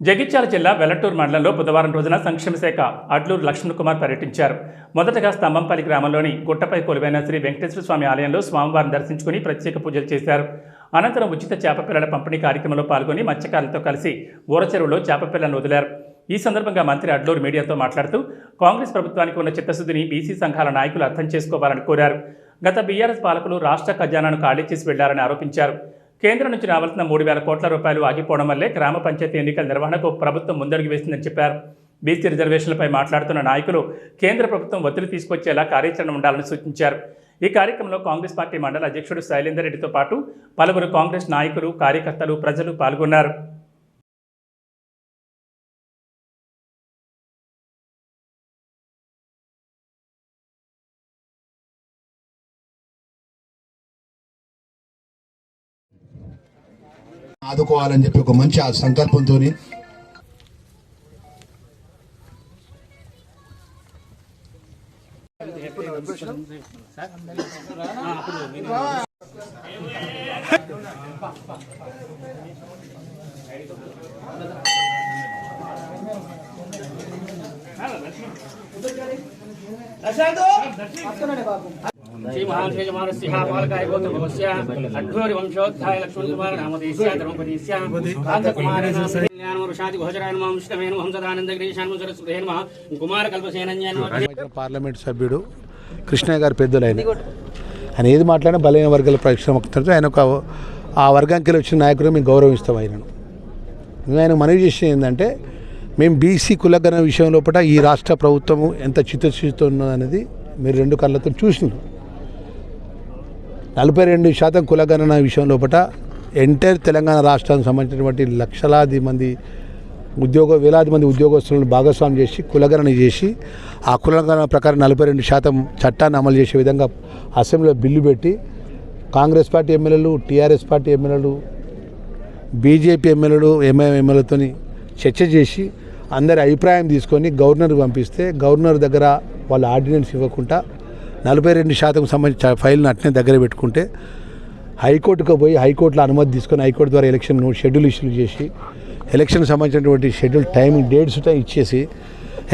జగిత్యాల జిల్లా వెల్లటూరు మండలంలో బుధవారం రోజున సంక్షేమ శాఖ అడ్లూరు లక్ష్మణ్ కుమార్ పర్యటించారు. మొదటగా స్తంభంపల్లి గ్రామంలోని గుట్టపై కొలువైన శ్రీ వెంకటేశ్వర స్వామి ఆలయంలో స్వామివారిని దర్శించుకుని ప్రత్యేక పూజలు చేశారు. అనంతరం ఉచిత చేపపిల్లల పంపిణీ కార్యక్రమంలో పాల్గొని మత్స్యకారులతో కలిసి ఊరచెరువులో చేపపిల్లలను వదిలారు. ఈ సందర్భంగా మంత్రి అడ్లూరు మీడియాతో మాట్లాడుతూ కాంగ్రెస్ ప్రభుత్వానికి ఉన్న చిత్తశుద్ధిని బీసీ సంఘాల నాయకులు అర్థం చేసుకోవాలని కోరారు. గత బీఆర్ఎస్ పాలకులు రాష్ట్ర ఖజానాను ఖాళీ చేసి వెళ్ళారని ఆరోపించారు. కేంద్రం నుంచి రావాల్సిన మూడు వేల కోట్ల రూపాయలు ఆగిపోవడం వల్లే గ్రామ పంచాయతీ ఎన్నికల నిర్వహణకు ప్రభుత్వం ముందడుగు వేసిందని చెప్పారు. బీసీ రిజర్వేషన్లపై మాట్లాడుతున్న నాయకులు కేంద్ర ప్రభుత్వం ఒత్తిడి తీసుకొచ్చేలా కార్యాచరణ ఉండాలని సూచించారు. ఈ కార్యక్రమంలో కాంగ్రెస్ పార్టీ మండల అధ్యక్షుడు శైలేందర్ రెడ్డితో పాటు పలువురు కాంగ్రెస్ నాయకులు కార్యకర్తలు ప్రజలు పాల్గొన్నారు. ఆదుకోవాలని చెప్పి ఒక మంచి ఆ దర్శనం श्री महाशेषमानस्य पालकाय गोत्रभवस्य अड्ढोरि वंशोद्धाय लक्ष्मणकुमार नामधेयस्य धर्मपतिस्य कान्तकुमारेण ज्ञानवर्षादि भोजराय नमः विष्णवे नमः हंसदानन्दगिरीशान् सरस्वते नमः कुमारकल्पसेनन्याय नमः వచ్చిన పార్లమెంట్ సభ్యుడు కృష్ణయ్య గారి పెద్దలు ఆయన ఆయన ఏది మాట్లాడినా బలైన వర్గాల పరిశ్రమతో ఆయన ఒక ఆ వర్గానికి వచ్చిన నాయకుడు మేము గౌరవిస్తాం ఆయనను మేము ఆయన మనవి చేసిన ఏంటంటే మేము బీసీ కులగణ విషయం లోపల ఈ రాష్ట్ర ప్రభుత్వము ఎంత చిత్తశుద్ధితో ఉన్నదనేది మీరు రెండు కళ్ళతో చూసినారు నలభై రెండు శాతం కులగణన విషయం లోపల ఎంటైర్ తెలంగాణ రాష్ట్రానికి సంబంధించినటువంటి లక్షలాది మంది ఉద్యోగ వేలాది మంది ఉద్యోగస్తులను భాగస్వామ్యం చేసి కులగణన చేసి ఆ కులగణన ప్రకారం నలభై రెండు శాతం చట్టాన్ని అమలు చేసే విధంగా అసెంబ్లీలో బిల్లు పెట్టి కాంగ్రెస్ పార్టీ ఎమ్మెల్యేలు టీఆర్ఎస్ పార్టీ ఎమ్మెల్యేలు బీజేపీ ఎమ్మెల్యేలు ఎంఐఎం ఎమ్మెల్యేలతో చర్చ చేసి అందరి అభిప్రాయం తీసుకొని గవర్నర్ పంపిస్తే గవర్నర్ దగ్గర వాళ్ళ ఆర్డినెన్స్ ఇవ్వకుండా నలభై రెండు శాతం సంబంధించిన ఫైల్ని అట్నే దగ్గర పెట్టుకుంటే హైకోర్టుకు పోయి హైకోర్టులో అనుమతి తీసుకొని హైకోర్టు ద్వారా ఎలక్షన్ షెడ్యూల్ ఇష్యూ చేసి ఎలక్షన్ సంబంధించినటువంటి షెడ్యూల్ టైమింగ్ డేట్స్ ఇచ్చేసి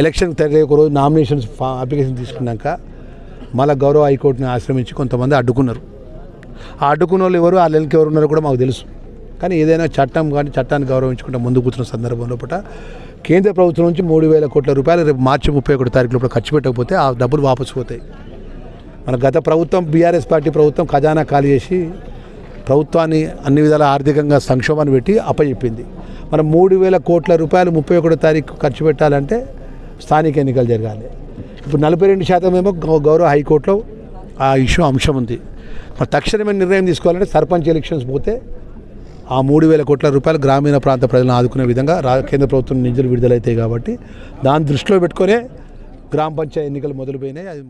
ఎలక్షన్ తగ్గ ఒక రోజు నామినేషన్స్ అప్లికేషన్ తీసుకున్నాక మళ్ళీ గౌరవ హైకోర్టుని ఆశ్రమించి కొంతమంది అడ్డుకున్నారు. ఆ అడ్డుకున్న వాళ్ళు ఎవరు ఆ లెల్కి ఎవరు ఉన్నారో కూడా మాకు తెలుసు. కానీ ఏదైనా చట్టం కానీ చట్టాన్ని గౌరవించుకుంటే ముందు కూర్చున్న సందర్భంలో పూట కేంద్ర ప్రభుత్వం నుంచి మూడు వేల కోట్ల రూపాయలు రేపు మార్చి ముప్పై ఒకటి తారీఖు లోపల ఖర్చు పెట్టకపోతే ఆ డబ్బులు వాపసు పోతాయి. మన గత ప్రభుత్వం బీఆర్ఎస్ పార్టీ ప్రభుత్వం ఖజానా ఖాళీ చేసి ప్రభుత్వాన్ని అన్ని విధాల ఆర్థికంగా సంక్షోభాన్ని పెట్టి అప్పచెప్పింది. మనం మూడు వేల కోట్ల రూపాయలు ముప్పై ఒకటో తారీఖు ఖర్చు పెట్టాలంటే స్థానిక ఎన్నికలు జరగాలి. ఇప్పుడు నలభై రెండు శాతం ఏమో గౌ- గౌరవ హైకోర్టులో ఆ ఇష్యూ అంశం ఉంది. మరి తక్షణమే నిర్ణయం తీసుకోవాలంటే సర్పంచ్ ఎలక్షన్స్ పోతే ఆ మూడు వేల కోట్ల రూపాయలు గ్రామీణ ప్రాంత ప్రజలను ఆదుకునే విధంగా రా కేంద్ర ప్రభుత్వం నిధులు విడుదలవుతాయి కాబట్టి దాన్ని దృష్టిలో పెట్టుకొనే గ్రామ పంచాయతీ ఎన్నికలు మొదలుపోయినాయి. అది